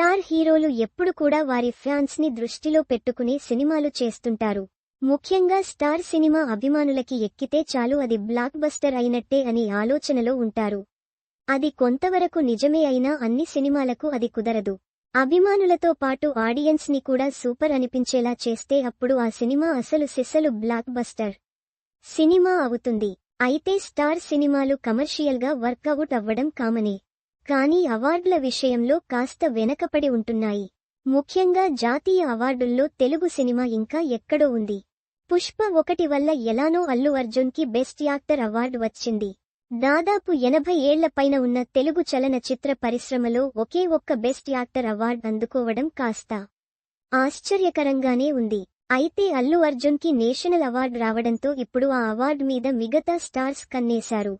Star హీరోలు ఎప్పుడు కూడా వారి ఫ్యాన్స్ని దృష్టిలో పెట్టుకుని సినిమాలు చేస్తుంటారు. ముఖ్యంగా స్టార్ సినిమా అభిమానులకి ఎక్కితే చాలు అది బ్లాక్ బస్టర్ అయినట్టే అని ఆలోచనలో ఉంటారు. అది కొంతవరకు నిజమే అయినా అన్ని సినిమాలకు అది కుదరదు. అభిమానులతో పాటు ఆడియన్స్ని కూడా సూపర్ అనిపించేలా చేస్తే అప్పుడు ఆ సినిమా అసలు సిసలు బ్లాక్ బస్టర్ సినిమా అవుతుంది. అయితే స్టార్ సినిమాలు కమర్షియల్గా వర్కౌట్ అవ్వడం కామనే. కానీ అవార్డుల విషయంలో కాస్త వెనకపడి ఉంటున్నాయి. ముఖ్యంగా జాతీయ అవార్డుల్లో తెలుగు సినిమా ఇంకా ఎక్కడో ఉంది. పుష్ప ఒకటి వల్ల ఎలానో అల్లు అర్జున్కి బెస్ట్ యాక్టర్ అవార్డు వచ్చింది. దాదాపు ఎనభై ఏళ్ళపైన ఉన్న తెలుగు చలనచిత్ర పరిశ్రమలో ఒకే ఒక్క బెస్ట్ యాక్టర్ అవార్డు అందుకోవడం కాస్త ఆశ్చర్యకరంగానే ఉంది. అయితే అల్లు అర్జున్కి నేషనల్ అవార్డు రావడంతో ఇప్పుడు ఆ అవార్డు మీద మిగతా స్టార్స్ కన్నేశారు.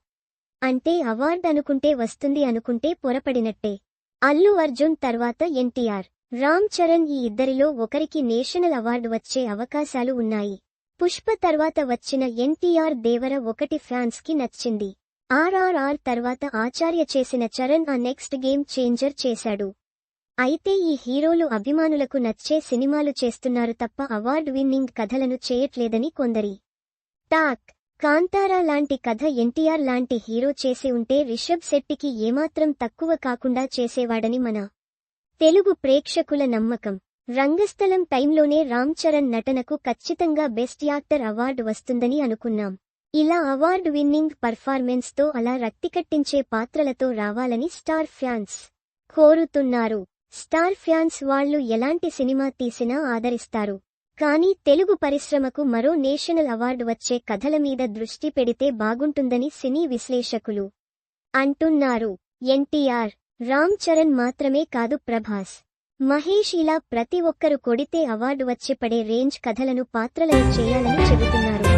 అంటే అవార్డు అనుకుంటే వస్తుంది అనుకుంటే పొరపడినట్టే. అల్లు అర్జున్ తర్వాత ఎన్టీఆర్. రామ్ చరణ్ ఈ ఇద్దరిలో ఒకరికి నేషనల్ అవార్డు వచ్చే అవకాశాలు ఉన్నాయి. పుష్ప తర్వాత వచ్చిన ఎన్టీఆర్ దేవర ఒకటి ఫ్యాన్స్కి నచ్చింది. ఆర్ఆర్ఆర్ తర్వాత ఆచార్య చేసిన చరణ్ ఆ నెక్స్ట్ గేమ్ చేంజర్ చేశాడు. అయితే ఈ హీరోలు అభిమానులకు నచ్చే సినిమాలు చేస్తున్నారు తప్ప అవార్డు విన్నింగ్ కథలను చేయట్లేదని కొందరి టాక్. కాంతారా లాంటి కథ ఎన్టీఆర్ లాంటి హీరో చేసి ఉంటే రిషబ్ శెట్టికి ఏమాత్రం తక్కువ కాకుండా చేసేవాడని మన తెలుగు ప్రేక్షకుల నమ్మకం. రంగస్థలం టైంలోనే రామ్ చరణ్ నటనకు ఖచ్చితంగా బెస్ట్ యాక్టర్ అవార్డు వస్తుందని అనుకున్నాం. ఇలా అవార్డు విన్నింగ్ పర్ఫార్మెన్స్తో అలా రక్తికట్టించే పాత్రలతో రావాలని స్టార్ ఫ్యాన్స్ కోరుతున్నారు. స్టార్ ఫ్యాన్స్ వాళ్ళు ఎలాంటి సినిమా తీసినా ఆదరిస్తారు. కానీ తెలుగు పరిశ్రమకు మరో నేషనల్ అవార్డు వచ్చే కథల మీద దృష్టి పెడితే బాగుంటుందని సినీ విశ్లేషకులు అంటున్నారు. ఎన్టీఆర్ రామ్ చరణ్ మాత్రమే కాదు ప్రభాస్. మహేష్ ఇలా ప్రతి ఒక్కరు కొడితే అవార్డు వచ్చి పడే రేంజ్ కథలను పాత్రలను చేయాలని చెబుతున్నారు.